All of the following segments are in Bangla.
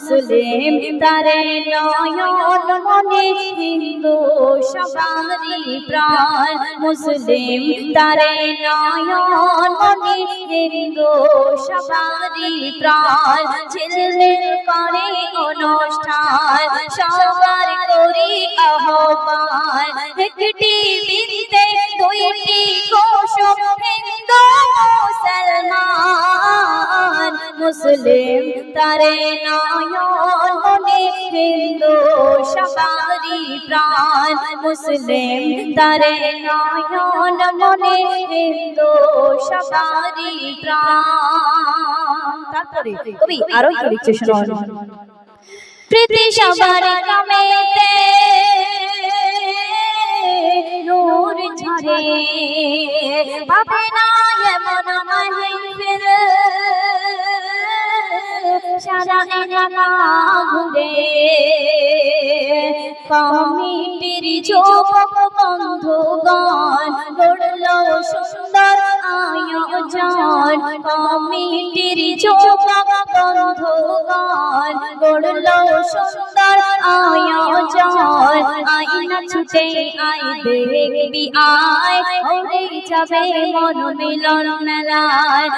মুসলিম তারে নয়ন মনে হিন্দু সবারই প্রাণ। মুসলিম তারে নয়ন মনে হিন্দু সবারই প্রাণ। ঝিলমিল করে অনুষ্ঠান, সবার করি আহ্বান। একটি বিন্দে দুইটি কোশম হিন্দু মুসলমান। মুসলিম তারে নয়ন হিন্দু সবারই প্রাণ। মুসলিম তারে নয়ন মনে হিন্দু সবারই প্রাণ। তারপরে কবি আরও কি লিখছে শুনুন প্রীতি সবার কামেতে নূর ঝরে। পাবে না এমন মাহফিল সারা এলাকা ঘুরে কমিটির যুবক বন্ধুগণ গড়ল সুন্দর আয়োজন। কমিটির যুবক বন্ধুগণ গড়ল সুন্দর আয়োজন। আইনা ছুটে আই দেখবি আয় ওরে যাবে মন মিলন মেলায়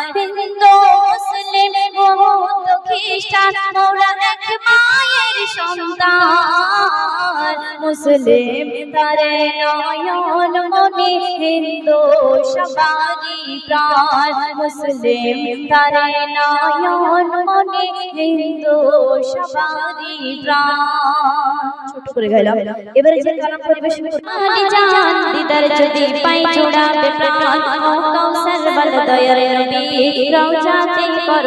মুসলিম বৌদ্ধ খ্রিস্টান মোরা এক মায়ের সন্তান। মুসলিম তারে নয়ন মনে হিন্দু সবারই প্রাণ। মুসলিম তারে নয়ন মনে হিন্দু প্রাণ। করে এবারে যদি পাই বল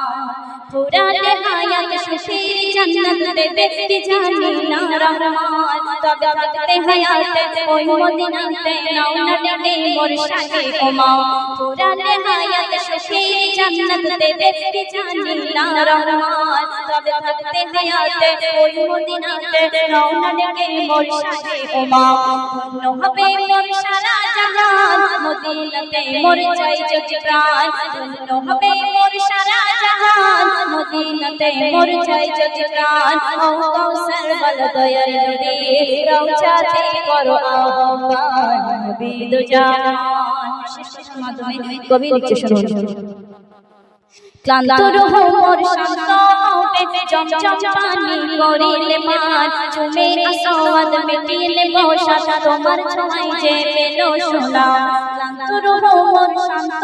পুরানে হায়াত সুখের জান্নাত দেবে কি জানি না রহমান তবে থাকতে হায়াতে ওই মদিনাতে নাও না মোর সাথে ওমা। পুরানে হায়াত সুখের জান্নাত দেবে কি জানি না রহমান তবে থাকতে হায়াতে ওই মদিনাতে নাও না মোর সাথে ওমা। ধন্য হবে মোর সারা জাহান, মদিনাতে মোর চাই যদি প্রাণ। ধন্য হবে মোর সারা জাহান মদিনাতে মোর চাই যদি প্রাণ ও কৌশল বল দয়ার নবী রওজাতে করো আহ্বান নবী দো জান শেষের মাধ্যমে কবি লিখছে শুনুন। ক্লান্ত রহ মোর শান্ত হবে জমজম পানি করিলে মান। চুমে আসওয়াদ মিটিলে বসা তোমার ছয় যে পেল সোনা ক্লান্ত রহ মোর শান্ত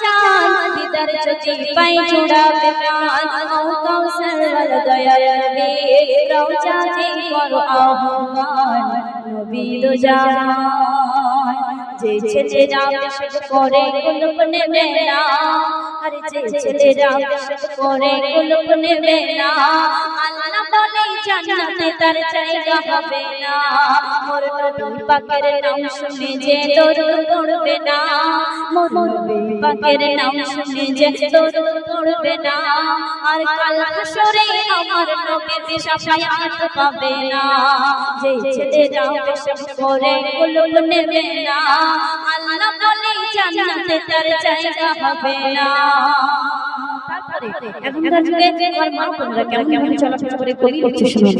জান দিদার যদি পাই জুড়াবে প্রাণ ও কৌশল বল দয়ার নবী রওজাতে করো আহ্বান নবী দুজান যে ছেলেরা বেশক করে কুলুপ নেবে না আরে যে ছেলেরা বেশক করে কুলুপ নেবে না আল্লাহ বলে জান্নাতে তার জায়গা হবে না মোর নবী পাকের নাম শুনে যে দরুদ পড়বে না মোর নবী পাকের নাম শুনে যে দরুদ পড়বে না আর কাল হাসরে আমার পাবে না যে ছেলেরা করে কুলুপ নেবে না আল্লাহ বলে জান্নাতে তার জায়গা হবে না। তারপরে এখনকার যুগে আমার মা বোনেরা কেমন কেমন চলাফেরা করে কবি করছে শুনুন।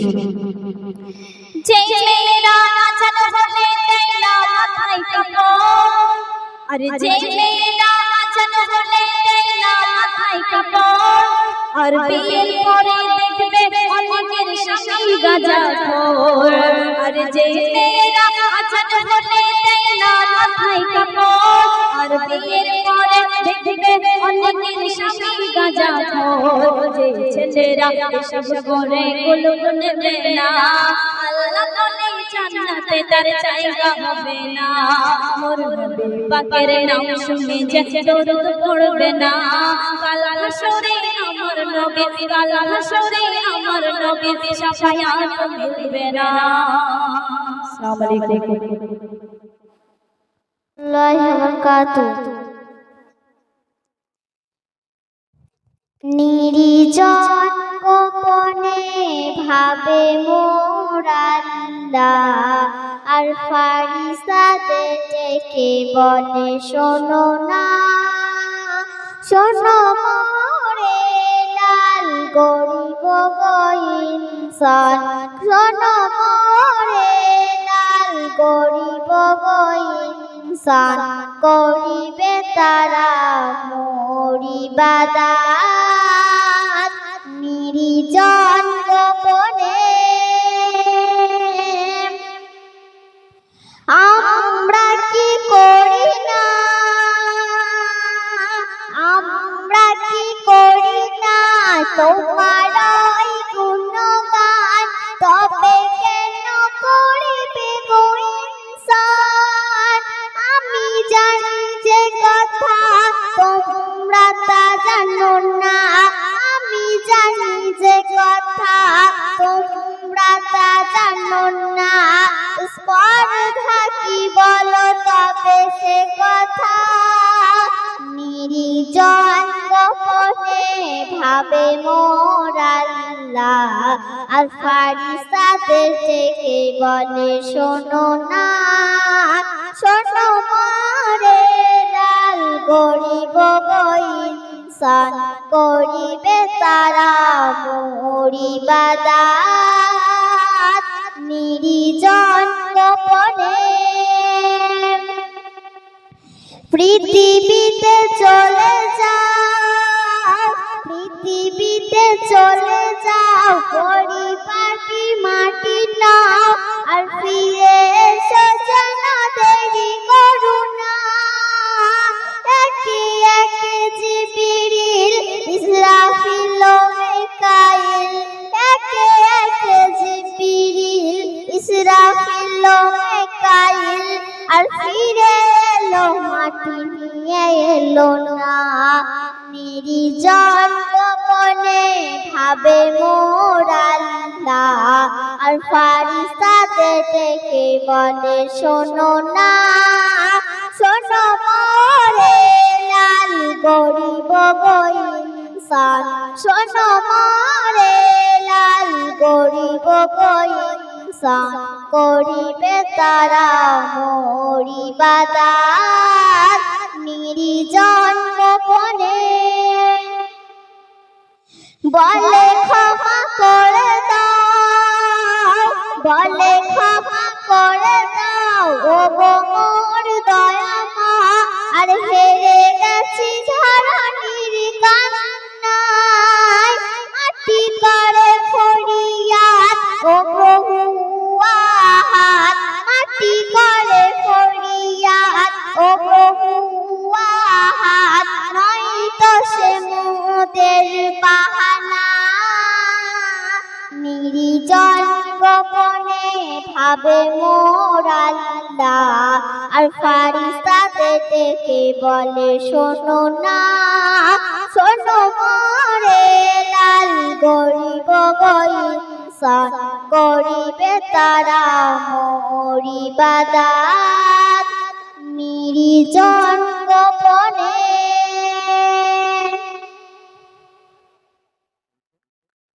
যে মেয়েরা নাচান বলে দেয় না মাথায় কাপড় আরে যে মেয়েরা নাচান বলে দেয় না মাথায় কাপড় আর বিয়ের পরে দেখবে অনেকের স্বামী গাজা খোর। আরে যে মেয়েরা নাচান বলে বিয়ের পরে দেখবে অনেকের স্বামী গাজা খোর যে ছেলে ছেড়া এসব করে কুলুপ নেবে না আল্লাহ বলে জান্নাতে তার জায়গা হবে না। মোর নবী পাকের নাম শুনে যে দরুদ পড়বে না। কাল হাসরে আমার নবী কাল হাসরে আমার নবী শাফায়াত মিলবে না। আসসালামু আলাইকুম। নিরিজন গোপনে ভাবে মোরাল্লা আর ফারিসাতে ডেকে বলে, শোনো না, শোনো মরে লাল গরিব ইনসান। শোনো মরে লাল গরিব ইনসান। করিবে তারা মরিবাদাত নিরিজন ভাবে মোরাল্লা আর ফারিসাদের থেকে বলে, শোনো না, শোনো মারে লাল গরিব ইনসান করিবে তারা মরিবাদাত নিরিজন গোপনে পৃথিবীতে চলে যাও চলে যাও, পরিপাটি মাটি নাও, আর ফিরে এসো যেন দেরি করুণা একে একে জিবিরিল ইসরাফিল মিকাইল একে একে জিবিরিল ইসরাফিল মিকাইল আর ফিরে এলো, মাটি নিয়ে এলো না। নিরিজন গোপনে ভাবে মোরাল্লা আর ফারিস্তাদের ডেকে বলে, শোনো না, শোনো মরে লাল গরিব ইনসান। শোনো মরে লাল গরিব ইনসান। করিবে তারা বলে ক্ষমা করে দাও, বলে ক্ষমা করে দাও। ও মোর দয়া মা আর হেরে গেছি ঝাড়ানির কান্নায় মাটি ও মাটি ও সে মোদের বাহানা নিরিজন গোপনে ভাবে মোরাল্লা আর ফারিস্তাদের ডেকে বলে, শোনো না, শোনো মরে লাল, গরিব ইনসান করিবে তারা মরিবাদাত, নিরিজন গোপনে